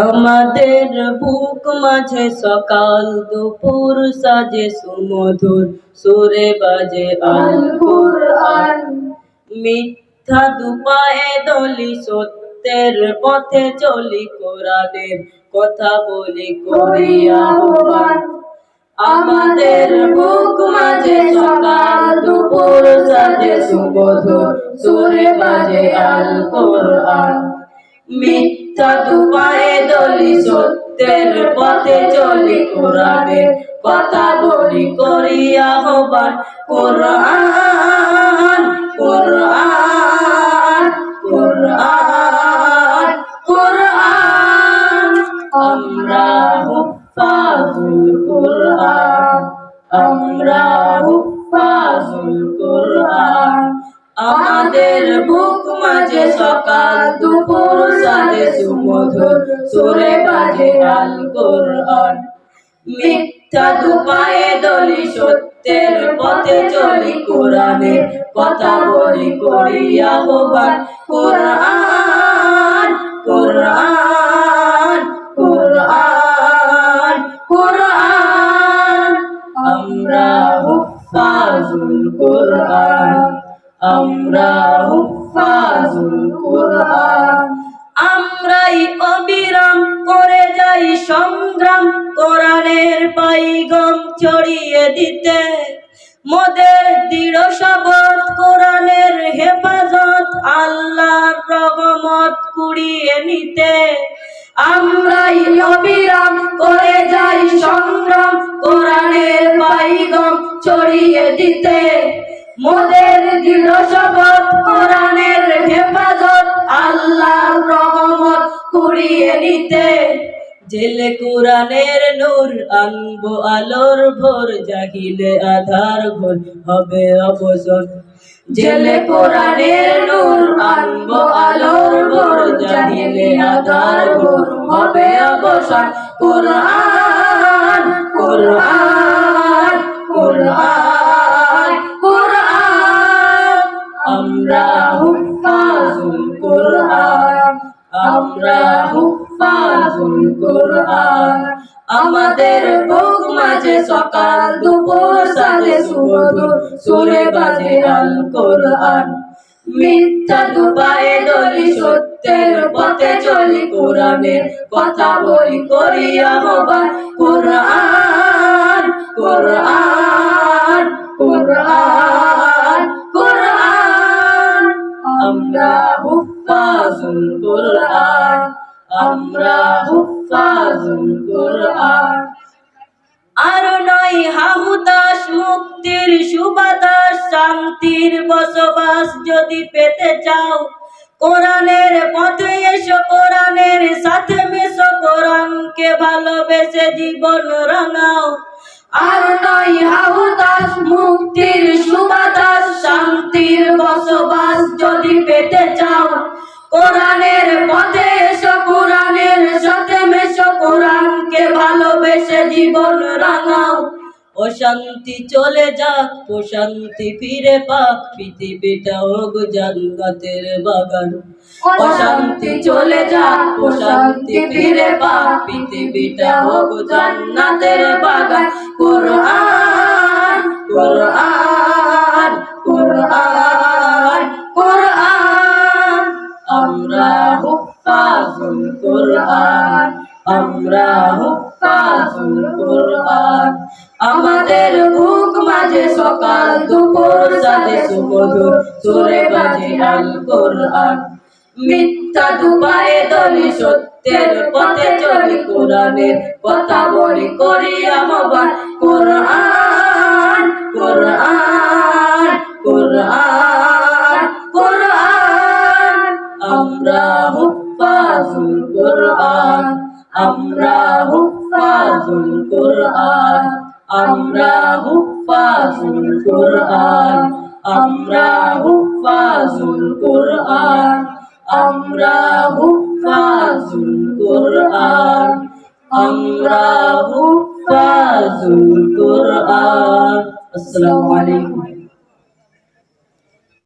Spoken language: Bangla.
আমাদের বুক মাঝে সকাল দুপুর সাজে সুমধুর, সুরে বাজে মিথ্যা দুপায়ে দলি সত্যের পথে চলি কোরআনের কথা বলি করিয়া আমাদের বুক মাঝে সকাল দুপুর সাজে সুমধুর, সুরে বাজে আল কোরআন মিথ্যা দলি সত্যের পথে চলি কোরআনের কথা বলি করি আহ্বান, কোরআন কোরআন কোরআন কোরআন। আমরা হুফাজুল কোরআন, আমরা হুফাজুল কোরআন। আমাদের বুক মাঝে সকাল, দুপুর সাজে সুমধুর, সুরে বাজে আল কোরআন। মিথ্যা দুপায়ে দলি সত্যের পথে চলি কোরআনের কথা বলি করি আহ্বান। কোরআন কোরআন কোরআন কোরআন। আমরা হুফাজুল কোরআন। আমরা হুফাজুল কোরআন। আমরাই অবিরাম করে যাই সংগ্রাম। কোরআনের পাইগম ছড়িয়ে দিতে। মোদের দৃঢ় শপথ, কোরআনের হেফাজত, আল্লাহর রহমত কুড়িয়ে নিতে। আমরাই অবিরাম করে যাই সংগ্রাম। কোরআনের পাইগম ছড়িয়ে দিতে। মোদের দৃঢ় শপথ, কোরআনের হেফাজত, আল্লাহর রহমত কুড়িয়ে নিতে। জেলে কোরআনের নূর আনব আলোর ভোর, জাগিলে আধার ঘোর, হবে অবসর। জেলে কোরআনের নূর আনব আলোর ভোর, জাগিলে আধার ঘোর, হবে অবসর। কোরআন আমরা হুফাজুল কোরআন। আমাদের বুক মাঝে সকাল, দুপুর সাজে সুমধুর সুরে বাজে আল কোরআন। মিথ্যা দুপায়ে দলি সত্যের পথে চলি কোরআনের কথা বলি করি আহ্বান, কোরআন কোরআন কোরআন। আমরা হুফাজুল কোরআন, আমরা হুফাজুল কোরআন। আর নয় হাহুদাস মুক্তির সুবাতাস শান্তির বসবাস যদি পেতে চাও, কোরআনের পথে এসো ভালোবেসে জীবন রাঙাও। অশান্তি চলে যাক প্রশান্তি ফিরে পাক। পৃথিবীটা হোক জান্নাতের বাগান। অশান্তি চলে যাক প্রশান্তি ফিরে পাক। পৃথিবীটা হোক জান্নাতের বাগান। কোরআন কোরআন কোরআন কোরআন। আমরা হুফাজুল কোরআন। আমরা হুফাজুল কোরআন। আমাদের বুক মাঝে সকাল, দুপুর সাথে সুমধুর সুরে বাজে আল কোরআন মিথ্যা দুপায়ে দলি সত্যের পথে চলি কোরআনের কথা বলি করি আহ্বান। কোরআন কোরআন কোরআন কোরআন। আমরা হুফাজুল কোরআন। আমরা হুফাজুল কোরআন, আমরা হুফাজুল কোরআন, আমরা হুফাজুল কোরআন, আমরা হুফাজুল কোরআন, আমরা হুফাজুল আসসালামু আলাইকুম।